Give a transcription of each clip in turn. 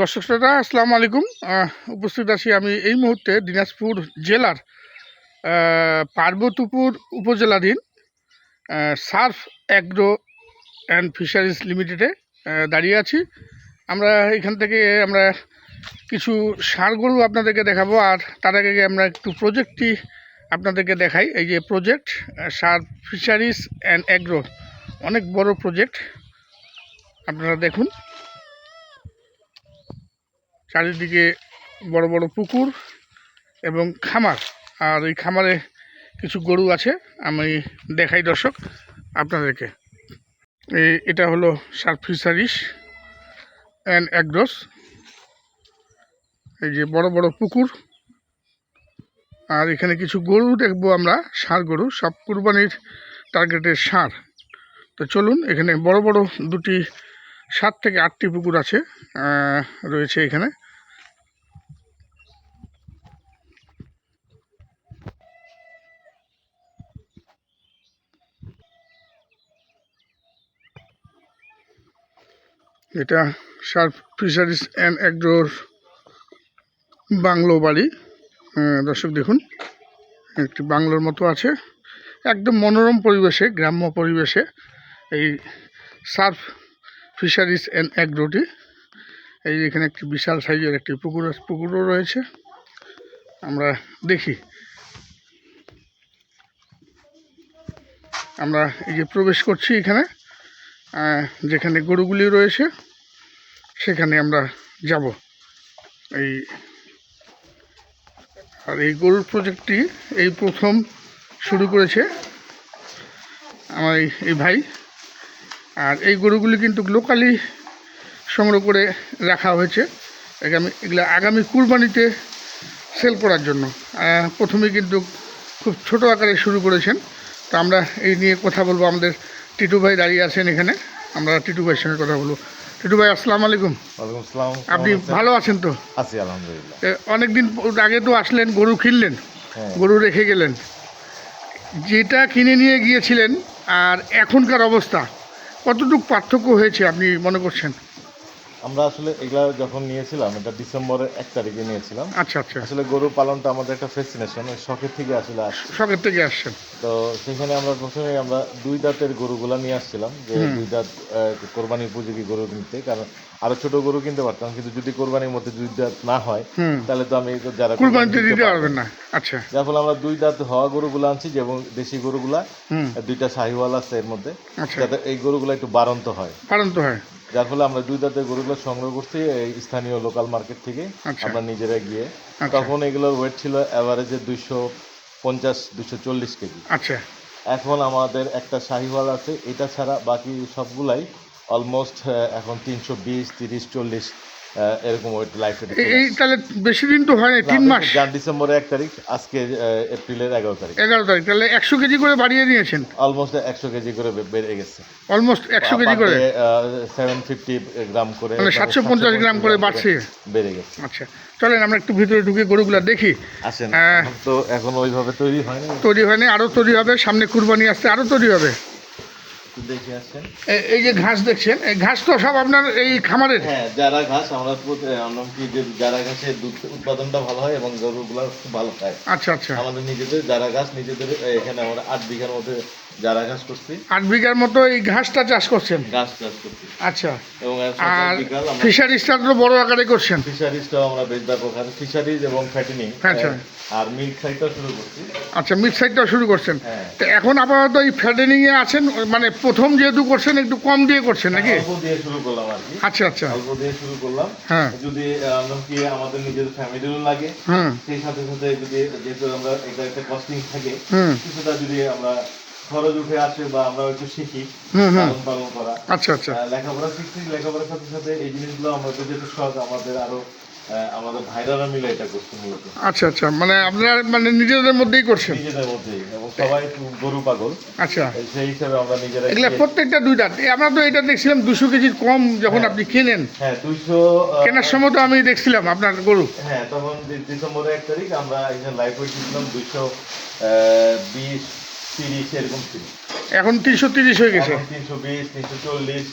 দর্শক শ্রোতা, আসসালামু আলাইকুম। উপস্থিত আছি আমি এই মুহূর্তে দিনাজপুর জেলার পার্বতীপুর উপজেলাধীন সার্ফ অ্যাগ্রো অ্যান্ড ফিশারিজ লিমিটেডে দাঁড়িয়ে আছি। আমরা এখান থেকে আমরা কিছু গরু আপনাদেরকে দেখাবো, আর তার আগে আমরা একটু প্রজেক্টটি আপনাদেরকে দেখাই। এই যে project Surf Fisheries and Agro, অনেক বড় প্রজেক্ট, আপনারা দেখুন। চারিদিকে বড় বড় পুকুর এবং খামার। আর এই খামারে কিছু গরু আছে, আমি দেখাই দর্শক আপনাদেরকে। এটা হলো সার্ফ ফিশারিস অ্যান্ড অ্যাগ্রোস। এই যে বড় বড় পুকুর। আর এখানে কিছু গরু দেখব আমরা, ষাঁড় গরু, সব কুরবানির টার্গেটের ষাঁড়। তো চলুন, এখানে বড় বড় দুটি সাত থেকে আটটি পুকুর আছে রয়েছে এখানে। এটা সার্ফ ফিশারিজ অ্যান্ড অ্যাগ্রোর বাংলো বাড়ি। দর্শক দেখুন, একটি বাংলোর মতো আছে। একদম মনোরম পরিবেশে, গ্রাম্য পরিবেশে এই সার্ফ ফিশারিজ অ্যান্ড অ্যাগ্রোটি এই এখানে একটি বিশাল সাইজের একটি পুকুর পুকুরও রয়েছে। আমরা দেখি। আমরা এই যে প্রবেশ করছি এখানে যেখানে গরুগুলি রয়েছে, সেখানে আমরা যাব। এই, আর এই গরুর প্রজেক্টটি এই প্রথম শুরু করেছে আমার এই ভাই। আর এই গরুগুলি কিন্তু লোকালি সংগ্রহ করে রাখা হয়েছে। আগামী এগুলো আগামী কুরবানিতে সেল করার জন্য। প্রথমে কিন্তু খুব ছোট আকারে শুরু করেছেন। তো আমরা এই নিয়ে কথা বলব। আমাদের টিটু ভাই দাঁড়িয়ে আছেন এখানে। আমরা টিটু ভাইয়ের সঙ্গে কথা বলব। টিটু ভাই আসসালামু আলাইকুম। ওয়ালাইকুম আসসালাম। আপনি ভালো আছেন তো? আছি আলহামদুলিল্লাহ। অনেক দিন আগে তো আসলেন গরু কিনলেন। হ্যাঁ। গরু রেখে গেলেন। যেটা কিনে নিয়ে গিয়েছিলেন আর এখনকার অবস্থা কতটুকু পার্থক্য হয়েছে আপনি মনে করছেন? আমরা আসলে এগুলা যখন নিয়েছিলাম এটা ডিসেম্বরের এক তারিখে নিয়েছিলাম। আচ্ছা আচ্ছা। আসলে গরু পালনটা আমাদের একটা ফেসিনেশন ওই শখের থেকে আসলে আসছে। শখের থেকে আসছেন। তো সেখানে আমরা প্রথমে আমরা দুই দাঁতের গরুগুলা নিয়ে আসছিলাম যে দুই দাঁত আহ, কোরবানির উপযোগী গরু কিনতে কারণ আরও ছোট গরু কিনতে পারতাম কিন্তু যদি কোরবানির মধ্যে দুই দাঁত না হয় তাহলে তো আমি যারা কুরবানিতে কোরবানি দিতে পারবেন না। আচ্ছা। যার ফলে আমরা দুই দাঁত হওয়া গরুগুলো আনছি এবং দেশি গরুগুলা দুইটা শাহিওয়াল আছে এর মধ্যে আচ্ছা। যাতে এই গরুগুলো একটু বাড়ন্ত হয়। পালন তো হয়। যার ফলে আমরা দুই দাঁতের গরুগুলো সংগ্রহ করছি এই স্থানীয় লোকাল মার্কেট থেকে আচ্ছা। আমরা নিজেরা গিয়ে। আচ্ছা। তখন এগুলোর ওয়েট ছিল অ্যাভারেজে দুইশো পঞ্চাশ দুশো চল্লিশ কেজি। আচ্ছা। এখন আমাদের একটা শাহিওয়াল আছে এটা ছাড়া বাকি সবগুলাই অলমোস্ট এখন তিনশো বিশ তিরিশ চল্লিশ এরকম ওয়েট লাইফ এই তাহলে বেশি দিন তো হয় না তিন মাস। জান ডিসেম্বরের এক তারিখ আজকে এপ্রিলের এগারো তারিখ। এগারো তারিখ তাহলে একশো কেজি করে বাড়িয়ে নিয়েছেন? অলমোস্ট একশো কেজি করে বেড়ে গেছে। অলমোস্ট একশো কেজি করে? সেভেন ফিফটি গ্রাম করে মানে 750 গ্রাম করে বাড়ছে। বেড়ে গেছে। আচ্ছা চলেন আমরা একটু ভিতরে ঢুকে গরুগুলা দেখি। আসেন হ্যাঁ। তো এখন ওইভাবে তৈরি হয়নি তৈরি হয়নি আরও তৈরি হবে সামনে কুরবানি আসতে আরও তৈরি হবে। দেখে এই যে ঘাস দেখছেন এই ঘাস তো সব আপনার এই খামারের? হ্যাঁ যারা ঘাস আমরা যারা ঘাসের দুধ উৎপাদনটা ভালো হয় এবং গরুগুলো খুব ভালো খায়। আচ্ছা আচ্ছা। আমাদের নিজেদের যারা ঘাস নিজেদের এখানে আমরা আট বিঘার মধ্যে যারা ঘাস করছি। আট বিঘার মতো এই ঘাসটা চাষ করছেন? ঘাস চাষ করছি। আচ্ছা। এবং আর ফিশারিজটা তো বড় আকারে করছেন? ফিশারিজটাও আমরা বেশ ব্যাপক ফিশারিজ এবং ফ্যাটেনিং আচ্ছা। আর মিল্ক সাইডটাও শুরু করছি। আচ্ছা মিড সাইডটাও শুরু করছেন। হ্যাঁ। তো এখন আপাতত এই ফ্যাটেনিং এ আছেন মানে প্রথম যেহেতু করছেন একটু কম দিয়ে করছেন নাকি? অল্প দিয়ে শুরু করলাম আর কি। আচ্ছা আচ্ছা। অল্প দিয়ে শুরু করলাম। হ্যাঁ। যদি কি আমাদের নিজেদের ফ্যামিলিরও লাগে হুম সেই সাথে সাথে যদি যেহেতু আমরা এটা একটা কস্টিং থাকে কিছুটা যদি আমরা খরচ উঠে আসে বা আমরা একটু শিখি পালন করা। আচ্ছা আচ্ছা। লেখাপড়া শিখছি লেখাপড়ার সাথে সাথে এই জিনিসগুলো আমাদের যেহেতু শখ আমাদের আরও আমাদের ভাইরারা মিলে এটা করছে মূলত। আচ্ছা আচ্ছা মানে আপনারা মানে নিজেদের মধ্যেই করছেন? নিজেদের মধ্যেই এবং সবাই গরু পাগল। আচ্ছা। সেই হিসাবে আমরা নিজেরা এগুলা প্রত্যেকটা দুই দাঁত আমরা তো এটা দেখছিলাম দুশো কেজির কম যখন আপনি কেনেন। হ্যাঁ দুইশো কেনার সময় তো আমি দেখছিলাম আপনার গরু। হ্যাঁ তখন ডি- ডিসেম্বরের এক তারিখ আমরা এখানে লাইভ ওয়েট দিয়েছিলাম দুইশো বিশ তিরিশ এরকম ছিল। এখন তিনশো তিরিশ হয়ে গেছে। তিনশো বিশ তিনশো চল্লিশ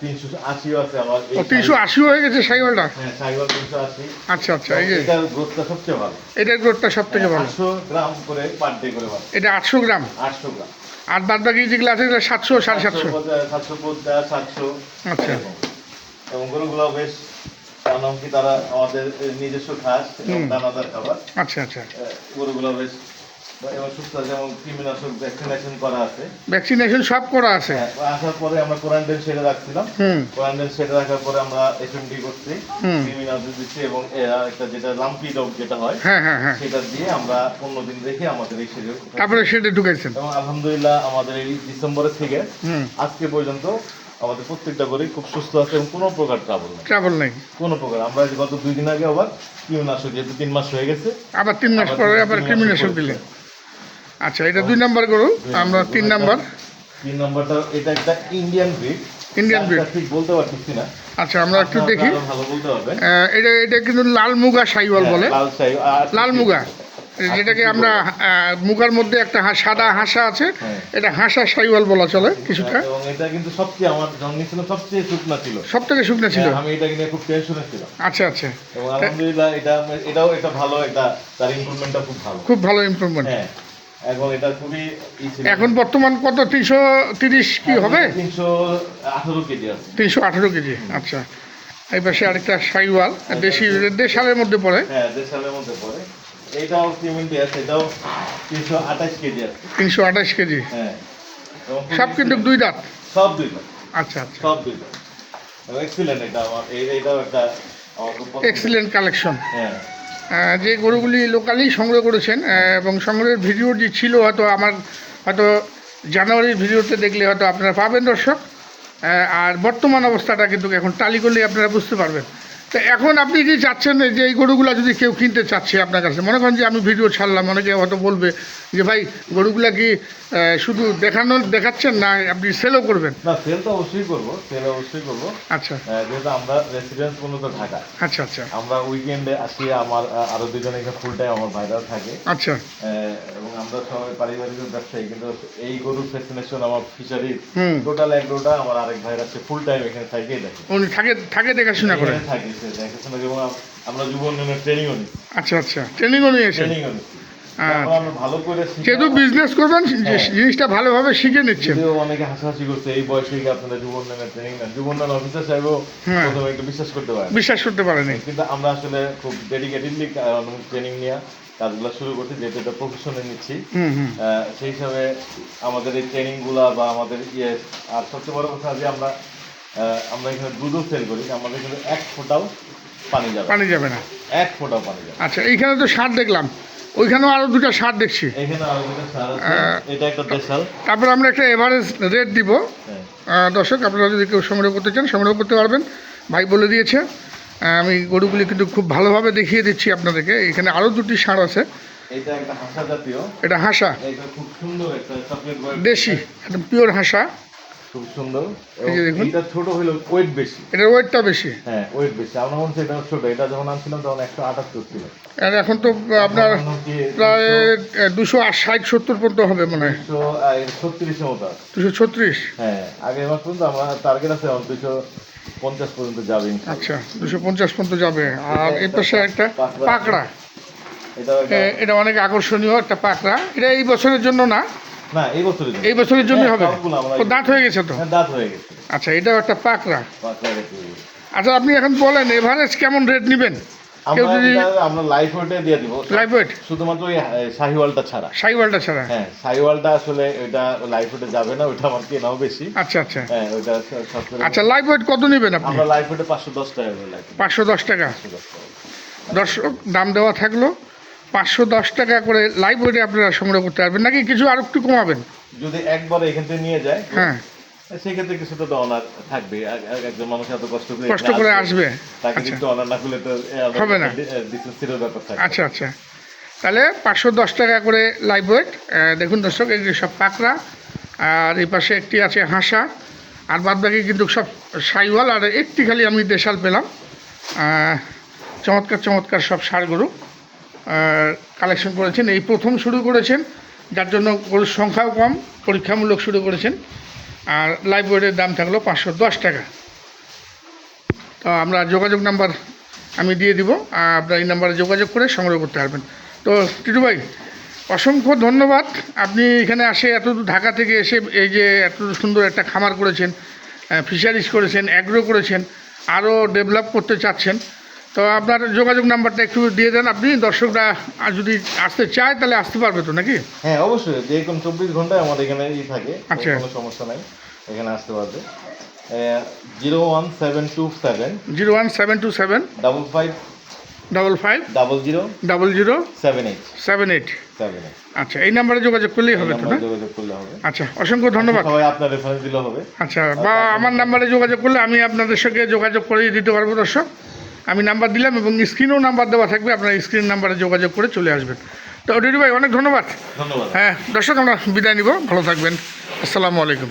তিনশো আশিও আছে আমার। তিনশো আশি হয়ে গেছে সাইওয়ালটা হ্যাঁ তিনশো আশি। আচ্ছা আচ্ছা এই এটার গ্রোথটা সবচেয়ে ভালো। এটার গ্রোথটা সব থেকে ভালো। আটশো গ্রাম করে পার ডে করে পাবে এটা আটশো গ্রাম? আটশো গ্রাম। আর বাদ বাকি যেগুলো আছে সেগুলো সাতশো সাড়ে সাতশো। সাতশো পঞ্চাশ সাতশো। আচ্ছা। এবং গরুগুলো বেশ কারণ কি তারা আমাদের নিজস্ব ঘাস এবং দানাদার খাবার। আচ্ছা আচ্ছা। গরুগুলো বেশ কৃমিনাশক ভ্যাকসিনেশন করা আছে। ভ্যাকসিনেশন সব করা আছে। হ্যাঁ, আসার পরে আমরা কোরান্টাইন সেরে রাখছিলাম। কোরান্টাইন সেরে রাখার পরে আমরা এফএমডি করছি। কৃমিনাশক দিচ্ছি এবং একটা যেটা লাম্পি ডগ যেটা হয় হ্যাঁ হ্যাঁ সেটা দিয়ে আমরা পনেরো দিন রেখে আমাদের এই সেরে তারপরে সেটা ঢুকাইছেন এবং আলহামদুলিল্লাহ আমাদের এই ডিসেম্বরের থেকে আজকে পর্যন্ত আমাদের প্রত্যেকটা গরুই খুব সুস্থ আছে এবং কোনো প্রকার ট্রাবল নেই। নেই। কোনো প্রকার। আমরা গত দুই দিন আগে আবার কীটনাশক যেহেতু তিন মাস হয়ে গেছে আবার তিন মাস পরে আবার কৃমিনাশক দিলে আচ্ছা এটা দুই নাম্বার গরু আমরা তিন নাম্বার। তিন নম্বরটা এটা একটা ইন্ডিয়ান ব্রিড Indian breed। ঠিক বলতে পারতেছি না। আচ্ছা আমরা একটু দেখি। ভালো বলতে পারবেন। এটা এটা কিন্তু লাল মুগা সাইওয়াল বলে। হ্যাঁ, লাল শাহী লাল মুগা। যেটাকে আমরা মুগার মধ্যে একটা সাদা হাসা আছে। হ্যাঁ। এটা হাসা সাইওয়াল বলা চলে কিছুটা। এবং এটা কিন্তু সবচেয়ে আমার জন্ম ছিল সবচেয়ে শুকনা ছিল। সব থেকে শুকনো ছিল? হ্যাঁ, আমি এটা নিয়ে খুব টেনশনে ছিলাম। আচ্ছা আচ্ছা। এবং আলহামদুলিল্লাহ এটা এটাও এটা ভালো এটা তার ইমপ্রুভমেন্টটা খুব ভালো। খুব ভালো ইমপ্রুভমেন্ট হ্যাঁ। এবং এটা খুবই এখন বর্তমান কত? তিনশো তিরিশ কি হবে? তিনশো আঠারো কেজি আছে। তিনশো আঠেরো কেজি আচ্ছা। এই পাশে আরেকটা সাইওয়াল দেশি দেশালের মধ্যে পড়ে? হ্যাঁ দেড় মধ্যে পড়ে। এটাও সিমেন্টি আছে এটাও তিনশো আঠাশ কেজি আছে। তিনশো আঠাশ কেজি? হ্যাঁ। সব কিন্তু দুই দাঁত? সব দুই দাঁত, আচ্ছা আচ্ছা। সব দুই দাঁত। এক্সিলেন্ট এটা আমার। এইটাও একটা। এক্সিলেন্ট কালেকশন হ্যাঁ। যে গরুগুলি লোকালি সংগ্রহ করেছেন এবং সংগ্রহের ভিডিও যে ছিল, হয়তো আমার, হয়তো জানুয়ারির ভিডিওতে দেখলে হয়তো আপনারা পাবেন দর্শক। আর বর্তমান অবস্থাটা কিন্তু এখন টালি করলে আপনারা বুঝতে পারবেন। তো এখন আপনি কি চাচ্ছেন যে এই গরুগুলা যদি কেউ কিনতে চাচ্ছে আপনার কাছে? মনে করেন যে আমি ভিডিও ছাড়লাম অনেকে হয়তো বলবে যে ভাই গরুগুলা কি শুধু দেখানো দেখাচ্ছেন না আপনি সেলও করবেন? না সেল তো অবশ্যই করব সেল অবশ্যই করব। আচ্ছা। যেহেতু আমরা রেসিডেন্স মূলত ঢাকা। আচ্ছা আচ্ছা। আমরা উইকেন্ডে আসি আমার আরও দুজন এখানে ফুল টাইম আমার ভাইরা থাকে। আচ্ছা। এবং আমরা সবাই পারিবারিক ব্যবসায়ী কিন্তু এই গরুর ফ্যাসিনেশন আমার ফিশারি টোটাল এক গরুটা আমার আরেক ভাইরা আছে ফুল টাইম এখানে থাকেই দেখে উনি থাকে থাকে দেখাশোনা এখানে থাকে এবং আমরা যুব উন্নয়নের ট্রেনিংও নিই। আচ্ছা আচ্ছা। ট্রেনিংও নিয়েছেন? ট্রেনিংও নিই। আচ্ছা। তারপর আমরা ভালো করে যেহেতু বিজনেস করবেন হ্যাঁ। জিনিসটা ভালোভাবে শিখে নিচ্ছেন। অনেকে হাসাহাসি করছে এই বয়সে কি আপনারা যুব ট্রেনিং নেন যুব উন্নয়ন অফিসার সাহেবও হ্যাঁ। প্রথমে একটু বিশ্বাস করতে পারেন। বিশ্বাস করতে পারেনি। কিন্তু আমরা আসলে খুব ডেডিকেটেডলি ট্রেনিং নিয়ে কাজগুলো শুরু করছি যেহেতু এটা প্রফেশনে নিচ্ছি। সেই হিসাবে আমাদের এই ট্রেনিংগুলা বা আমাদের ইয়ে আর সবচেয়ে বড় কথা যে আমরা আমরা এখানে দুধও সেল করি আমাদের কিন্তু এক ফোঁটাও পানি যাবে পানি যাবে না। এক ফোঁটাও পানি যাবে আচ্ছা এইখানে তো সার দেখলাম। ওইখানেও আরও দুটো সার দেখছি। এখানে আরও দুটো সার এটা একটা দেশাল তারপর আমরা একটা এভারেজ রেট দিব। হ্যাঁ। দর্শক আপনারা যদি কেউ সংগ্রহ করতে চান সংগ্রহ করতে পারবেন। ভাই বলে দিয়েছে আমি গরুগুলি কিন্তু খুব ভালোভাবে দেখিয়ে দিচ্ছি আপনাদেরকে। এখানে আরও দুটি সার আছে। এটা একটা হাসা জাতীয়। এটা হাসা। খুব সুন্দর একটা দেশি একদম পিওর হাসা। খুব সুন্দর। এটা ছোট হইল ওয়েট বেশি। এটার ওয়েটটা বেশি। হ্যাঁ ওয়েট বেশি। আমরা মনে হচ্ছে এটা ছোট। এটা যখন আনছিলাম তখন একশো আটাত্তর ছিল। আর এখন তো আপনার প্রায় দুশো ষাট সত্তর পর্যন্ত হবে মনে হয়। ছত্রিশের মতো দুশো ছত্রিশ? হ্যাঁ আগে মাস পর্যন্ত আমার টার্গেট আছে এখন দুশো পঞ্চাশ পর্যন্ত যাবে আচ্ছা দুশো পঞ্চাশ পর্যন্ত যাবে। আর এই পাশে একটা পাকড়া। এটা এটা অনেক আকর্ষণীয় একটা পাকড়া। এটা এই বছরের জন্য না না এই বছরের জন্য। এই বছরের জন্য হ্যাঁ, হবে? ও দাঁত হয়ে গেছে তো? হ্যাঁ, দাঁত হয়ে গেছে। আচ্ছা এটাও একটা পাকড়া। আচ্ছা আপনি এখন বলেন এভারেজ কেমন রেট নেবেন? আমরা লাইফ ওয়েটে দিয়ে দিব। লাইভ ওয়েট শুধুমাত্র ওই ছাড়া। সাইওয়ালটা ছাড়া? হ্যাঁ শাহিওয়ালটা আসলে ওইটা লাইফ ওয়েটে যাবে না ওইটা আমার কেনাও বেশি। আচ্ছা আচ্ছা। হ্যাঁ ওইটা আচ্ছা লাইভ ওয়েট কত নেবেন আপনি? আমরা লাইফ ওয়েটে পাঁচশো পাঁচশো দশ টাকা? পাঁচশো দশ টাকা। দর্শক দাম দেওয়া থাকল। পাঁচশো দশ টাকা করে লাইভ ওয়েটে আপনারা সংগ্রহ করতে পারবেন নাকি কিছু আর একটু কমাবেন? যদি একবার এখান থেকে নিয়ে যায় হ্যাঁ। সেক্ষেত্রে কিছুটা তো অনার থাকবে। এক- এক- একজন মানুষ এত কষ্ট করে কষ্ট করে আসবে তাকে আচ্ছা। কিন্তু অনার না করলে তো হবে না। ডিসেন্সিরও ব্যাপার থাকে। আচ্ছা আচ্ছা। তাহলে পাঁচশো দশ টাকা করে লাইভ ওয়েট দেখুন দর্শক এগুলি সব পাকড়া আর এই পাশে একটি আছে হাঁসা আর বাদ বাকি কিন্তু সব সাইওয়াল আর একটি খালি আমি দেশাল পেলাম। চমৎকার চমৎকার সব সার গরু কালেকশন করেছেন। এই প্রথম শুরু করেছেন, যার জন্য সংখ্যাও কম, পরীক্ষামূলক শুরু করেছেন। আর ওয়েটের দাম থাকল পাঁচশো দশ টাকা। তো আমরা যোগাযোগ নাম্বার আমি দিয়ে দিব, আর আপনার এই নাম্বারে যোগাযোগ করে সংগ্রহ করতে পারবেন। তো টিটু ভাই, অসংখ্য ধন্যবাদ। আপনি এখানে আসে এত ঢাকা থেকে এসে এই যে এত সুন্দর একটা খামার করেছেন ফিশারিজ করেছেন অ্যাগ্রো করেছেন, আরও ডেভেলপ করতে চাচ্ছেন। তো আপনার যোগাযোগ নাম্বারটা একটু দিয়ে দেন আপনি। দর্শকরা আর যদি আসতে চায় তাহলে আসতে পারবে তো নাকি? হ্যাঁ অবশ্যই। যে কোনো চব্বিশ ঘন্টায় আমাদের এখানে ই থাকে আচ্ছা। কোনো সমস্যা নাই। এখানে আসতে পারবে। Zero one seven two seven. Zero one seven two seven. Double five. Double five. Double zero. Double zero. Seven eight. Seven eight. Seven eight. আচ্ছা এই নাম্বারে যোগাযোগ করলেই হবে তো না? যোগাযোগ করলে হবে। আচ্ছা অসংখ্য ধন্যবাদ। সবাই আপনার রেফারেন্স দিলে হবে। আচ্ছা বা আমার নাম্বারে যোগাযোগ করলে আমি আপনাদের সঙ্গে যোগাযোগ করে দিতে পারব দর্শক। আমি নাম্বার দিলাম এবং স্ক্রিনেও নাম্বার দেওয়া থাকবে আপনার স্ক্রিন নাম্বারে যোগাযোগ করে চলে আসবেন। তো ডিডি ভাই অনেক ধন্যবাদ। ধন্যবাদ। হ্যাঁ দর্শক আমরা বিদায় নিব। ভালো থাকবেন। আসসালামু আলাইকুম।